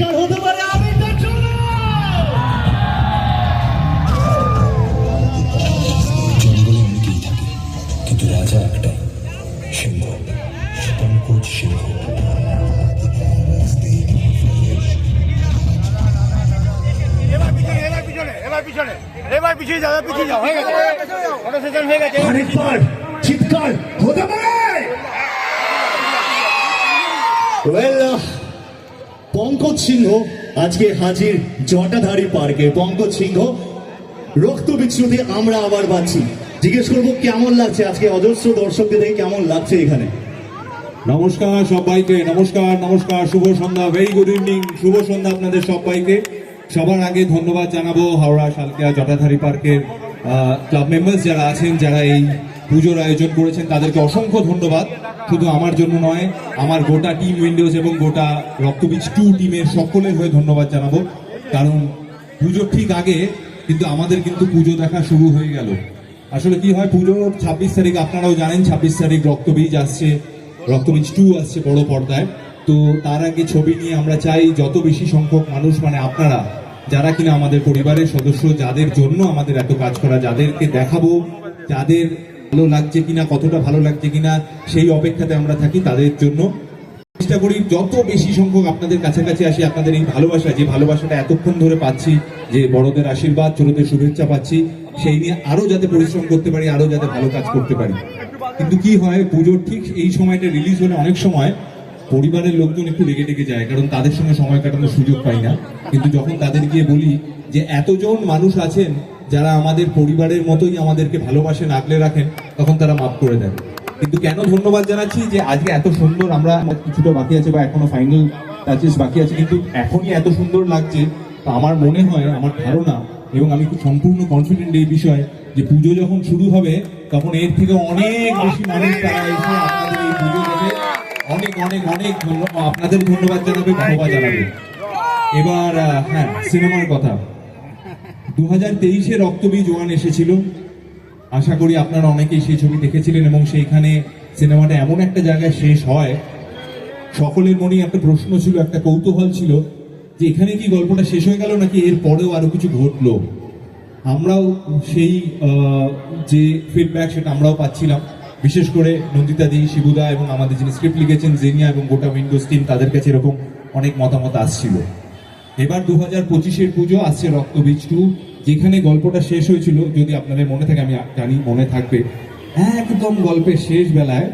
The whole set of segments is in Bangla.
চিৎকার হতে পারে আমি তো চলো। জঙ্গলে অনেকেই থাকে কিন্তু রাজা একটাই সিংহ। পঙ্কজ সিংহ। এবার পিছনে এবার পিছনে এবার পিছনে এবার পিছিয়ে যাও এবার পিছিয়ে যাও হয়ে গেছে। হয়ে গেছে আরেকবার চিৎকার হতে পারে। পঙ্কজ সিংহ আজকে হাজির জটাধারী পার্কে। পঙ্কজ সিংহ রক্ত বিচ্ছুতি আমরা আবার পাচ্ছি। জিজ্ঞেস করব, কেমন লাগছে? আজকে অজস্র দর্শকদের কেমন লাগছে এখানে? নমস্কার সবাইকে, নমস্কার নমস্কার, শুভ সন্ধ্যা ভেরি গুড ইভিনিং শুভ সন্ধ্যা আপনাদের সবাইকে। সবার আগে ধন্যবাদ জানাব হাওড়া, শালকিয়া জটাধারী পার্কের ক্লাব মেম্বার্স যারা আছেন, যারা এই পুজোর আয়োজন করেছেন, তাদেরকে অসংখ্য ধন্যবাদ। শুধু আমার জন্য নয়, আমার গোটা টিম উইন্ডোজ এবং গোটা রক্তবীজ টু টিমের সকলের হয়ে ধন্যবাদ জানাব। কারণ পুজোর ঠিক আগে কিন্তু আমাদের কিন্তু পুজো দেখা শুরু হয়ে গেল। আসলে কি হয় পুজোর ছাব্বিশ তারিখ, আপনারাও জানেন, ছাব্বিশ তারিখ রক্তবীজ আসছে, রক্তবীজ টু আসছে বড় পর্দায়। তো তার আগে ছবি নিয়ে আমরা চাই, যত বেশি সংখ্যক মানুষ মানে আপনারা, যারা কিনা আমাদের পরিবারের সদস্য, যাদের জন্য আমাদের এত কাজ করা, যাদেরকে দেখাবো, যাদের ভালো লাগছে কিনা, কতটা ভালো লাগছে কিনা, সেই অপেক্ষাতে আমরা থাকি তাদের জন্য। চেষ্টা করি যত বেশি সংখ্যক আপনাদের কাছাকাছি আসি, আপনাদের এই ভালোবাসা, যে ভালোবাসাটা এতক্ষণ ধরে পাচ্ছি, যে বড়দের আশীর্বাদ, ছোটদের শুভেচ্ছা পাচ্ছি, সেই নিয়ে আরও যাতে পরিশ্রম করতে পারি, আরও যাতে ভালো কাজ করতে পারি। কিন্তু কি হয়, পুজোর ঠিক এই সময়টা রিলিজ হলে অনেক সময় পরিবারের লোকজন একটু রেগে টেগে যায়, কারণ তাদের সঙ্গে সময় কাটানোর সুযোগ পাই না। কিন্তু যখন তাদের গিয়ে বলি যে, এতজন মানুষ আছেন যারা আমাদের পরিবারের মতোই আমাদেরকে ভালোবাসেন আগলে রাখেন, তখন তারা মাফ করে দেন। কিন্তু কেন ধন্যবাদ জানাচ্ছি যে আজকে এত সুন্দর আমরা কিছুটা বাকি আছে বা এখনও ফাইনাল টাচেস বাকি আছে, কিন্তু এখনই এত সুন্দর লাগছে। তো আমার মনে হয়, আমার ধারণা, এবং আমি খুব সম্পূর্ণ কনফিডেন্ট এই বিষয়ে যে পুজো যখন শুরু হবে, তখন এর থেকে অনেক বেশি মানুষ তারা এসে আপনাদের এই পুজো দেবে। অনেক অনেক অনেক আপনাদের ধন্যবাদ জানাবে ধন্যবাদ জানাবে। এবার হ্যাঁ সিনেমার কথা। দু হাজার তেইশে রক্তবীজ ওয়ান এসেছিল। আশা করি আপনারা অনেকেই সেই ছবি দেখেছিলেন এবং সেইখানে সিনেমাটা এমন একটা জায়গায় শেষ হয়। সকলের মনেই একটা প্রশ্ন ছিল, একটা কৌতূহল ছিল যে এখানে কি গল্পটা শেষ হয়ে গেল নাকি এর পরেও আরও কিছু ঘটলো। আমরাও সেই যে ফিডব্যাক সেটা আমরাও পাচ্ছিলাম। বিশেষ করে নন্দিতা দি শিবুদা এবং আমাদের যিনি স্ক্রিপ্ট লিখেছেন, জেনিয়া এবং গোটা উইন্ডোজ টিম তাদের কাছে এরকম অনেক মতামত আসছিল। এবার দু হাজার পঁচিশের পুজো আসছে রক্তবীজ টু যেখানে গল্পটা শেষ হয়েছিল, যদি আপনাদের মনে থাকে, আমি জানি, মনে থাকবে। একদম গল্পের শেষ বেলায়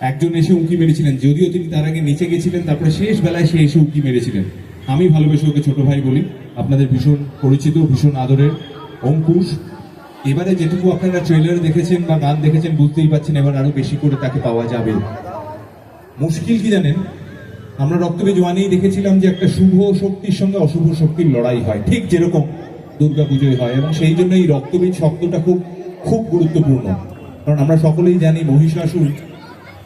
একজন এসে উঁকি মেরেছিলেন, যদিও তিনি তার আগে নিচে গেছিলেন, তারপরে শেষ বেলায় সে এসে উঁকি মেরেছিলেন। আমি ভালোবেসে ওকে ছোট ভাই বলি, আপনাদের ভীষণ পরিচিত, ভীষণ আদরের অঙ্কুশ। এবারে যেটুকু আপনারা ট্রেলার দেখেছেন বা গান দেখেছেন, বুঝতেই পারছেন, এবার আরও বেশি করে তাকে পাওয়া যাবে। মুশকিল কি জানেন? আমরা রক্তবীজ ওয়ানেই দেখেছিলাম যে একটা শুভ শক্তির সঙ্গে অশুভ শক্তির লড়াই হয়, ঠিক যেরকম দুর্গা পুজোয় হয় এবং সেই জন্য এই রক্তবীজ শব্দটা খুব খুব গুরুত্বপূর্ণ। কারণ আমরা সকলেই জানি মহিষাসুর,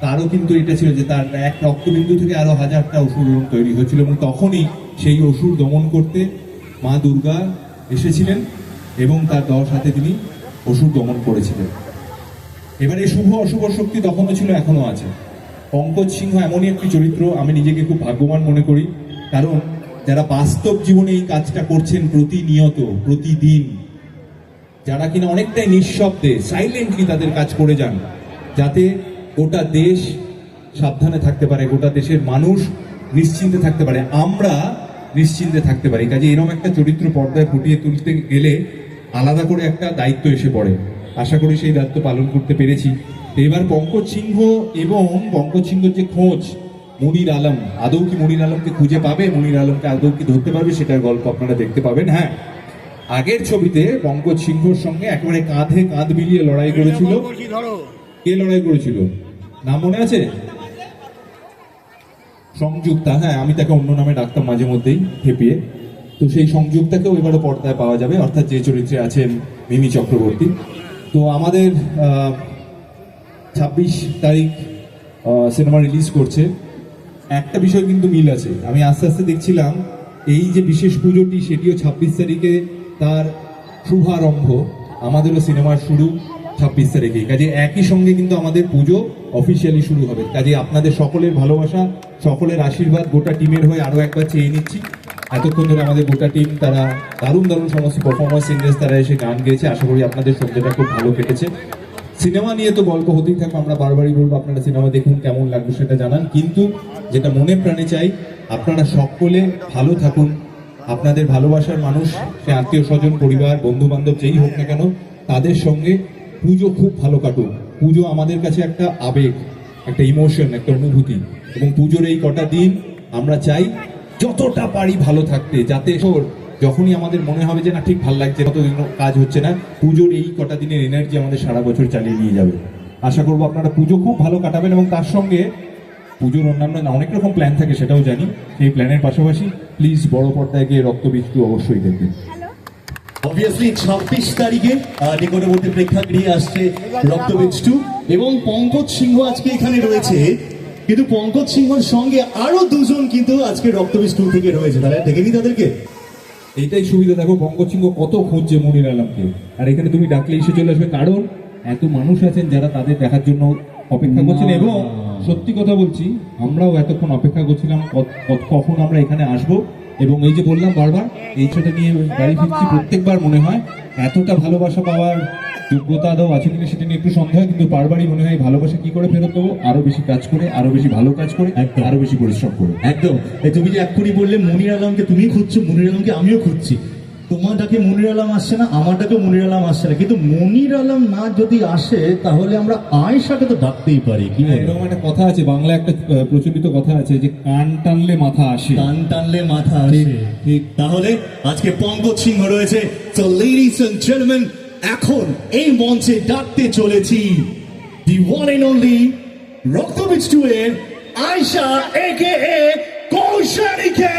তারও কিন্তু এটা ছিল যে তার এক রক্তবিন্দু থেকে আরও হাজারটা অসুর তৈরি হয়েছিল এবং তখনই সেই অসুর দমন করতে মা দুর্গা এসেছিলেন এবং তার দশ হাতে তিনি অসুর দমন করেছিলেন। এবারে শুভ অশুভ শক্তি তখনও ছিল এখনও আছে। পঙ্কজ সিংহ এমনই একটি চরিত্র, আমি নিজেকে খুব ভাগ্যবান মনে করি। কারণ যারা বাস্তব জীবনে এই কাজটা করছেন প্রতিনিয়ত, প্রতিদিন, যারা কিনা অনেকটাই নিঃশব্দে সাইলেন্টলি তাদের কাজ করে যান, যাতে গোটা দেশ সাবধানে থাকতে পারে, গোটা দেশের মানুষ নিশ্চিন্তে থাকতে পারে, আমরা নিশ্চিন্তে থাকতে পারি। কাজে এরকম একটা চরিত্র পর্দায় ফুটিয়ে তুলতে গেলে আলাদা করে একটা দায়িত্ব এসে পড়ে। আশা করি সেই দায়িত্ব পালন করতে পেরেছি। এবার পঙ্কজ সিংহ এবং পঙ্কজ সিংহর যে খোঁজ মনির আলম আদৌ কি মনির আলমকে খুঁজে পাবে? মনির আলমকে আদৌ কি ধরতে পারবে? সেটার গল্প আপনারা দেখতে পাবেন হ্যাঁ। আগের ছবিতে পঙ্কজ সিংহর সঙ্গে একেবারে কাঁধে কাঁধ মিলিয়ে লড়াই করেছিল। কে লড়াই করেছিল? নাম মনে আছে? সংযুক্তা হ্যাঁ আমি তাকে অন্য নামে ডাকতাম মাঝে মধ্যেই খেপিয়ে। তো সেই সংযুক্তাকেও এবারে পর্দায় পাওয়া যাবে অর্থাৎ যে চরিত্রে আছেন মিমি চক্রবর্তী। তো আমাদের ছাব্বিশ তারিখ সিনেমা রিলিজ করছে। একটা বিষয় কিন্তু মিল আছে। আমি আস্তে আস্তে দেখছিলাম, এই যে বিশেষ পুজোটি, সেটিও ছাব্বিশ তারিখে তার শুভারম্ভ। আমাদেরও সিনেমার শুরু ছাব্বিশ তারিখে। কাজে একই সঙ্গে কিন্তু আমাদের পুজো অফিসিয়ালি শুরু হবে। কাজে আপনাদের সকলের ভালোবাসা, সকলের আশীর্বাদ, গোটা টিমের হয়ে আরও একবার চেয়ে নিচ্ছি। এতক্ষণ ধরে আমাদের গোটা টিম তারা দারুণ দারুণ সমস্ত পারফরমেন্স সিঙ্গার্স তারা এসে গান গেয়েছে। আশা করি আপনাদের সন্ধ্যেটা খুব ভালো কেটেছে। সিনেমা নিয়ে তো গল্প হতেই থাকবে, আমরা বারবারই বলব আপনারা সিনেমা দেখুন, কেমন লাগবে সেটা জানান। কিন্তু যেটা মনে প্রাণে চাই, আপনারা সকলে ভালো থাকুন। আপনাদের ভালোবাসার মানুষ, সে আত্মীয় স্বজন, পরিবার বন্ধু বান্ধব যেই হোক না কেন, তাদের সঙ্গে পুজো খুব ভালো কাটুক। পুজো আমাদের কাছে একটা আবেগ, একটা ইমোশন একটা অনুভূতি। এবং পুজোর এই কটা দিন আমরা চাই, যতটা পারি ভালো থাকতে, যাতে যখনই আমাদের মনে হবে যে না ঠিক ভালো লাগছে কতদিন কাজ হচ্ছে না পুজোর এই কটা দিনের এনার্জি আমাদের সারা বছর চালিয়ে নিয়ে যাবে। আশা করব আপনারা পুজো খুব ভালো কাটাবেন এবং তার সঙ্গে পুজোর অন্যান্য অনেক রকম প্ল্যান থাকে সেটাও জানি। সেই প্ল্যানের পাশাপাশি প্লিজ বড় পর্দায় গিয়ে রক্তবীজটু অবশ্যই দেখবেন। অবভিয়াসলি ছাব্বিশ তারিখে আহ, নিকটবর্তী প্রেক্ষাগৃহে আসছে রক্তবীজ টু এবং পঙ্কজ সিংহ আজকে এখানে রয়েছে। কিন্তু পঙ্কজ সিংহর সঙ্গে আরও দুজন কিন্তু আজকে রক্তবীজ টু থেকে রয়েছে। তাহলে দেখেনি তাদেরকে? এইটাই সুবিধা দেখো বঙ্গচিঙ্গ কত খুঁজছে মনির আলমকে। আর এখানে তুমি ডাকলে এসে চলে আসবে কারণ এত মানুষ আছেন যারা তাদের দেখার জন্য অপেক্ষা করছেন এবং সত্যি কথা বলছি আমরাও এতক্ষণ অপেক্ষা করছিলাম কখন আমরা এখানে আসব এবং এই যে বললাম বারবার এই ছোটা নিয়ে গাড়ি ফিরছি প্রত্যেকবার মনে হয় এতটা ভালোবাসা পাওয়ার যোগ্যতা আদৌ আছে কিনা সেটা নিয়ে একটু সন্দেহ কিন্তু বারবারই মনে হয় ভালোবাসা কি করে ফেরত দেবো? আরও বেশি কাজ করে আরও বেশি ভালো কাজ করে একদম। আরও বেশি পরিশ্রম করে। একদম। এই তুমি যে এক্ষুনি বললে মনির আলমকে তুমি খুঁজছো মনির আলমকে আমিও খুঁজছি। তোমার ডাকে মনির আলম আসছে না আমার ডাকে মনির আলম আসছে না। কিন্তু মনির আলম না যদি আসে তাহলে আমরা আয়েশাকে তো ডাকতেই পারি কি এরকম একটা কথা আছে বাংলা একটা প্রচলিত কথা আছে যে কান টানলে মাথা আসে। কান টানলে মাথা আসে। তাহলে আজকে পঙ্কজ সিংহ রয়েছে। তো লেডিস এন্ড জেন্টলম্যান এখন এই মঞ্চে ডাকতে চলেছি the one and only Raktabeej two এর আয়শা একে এ কৌশালীকে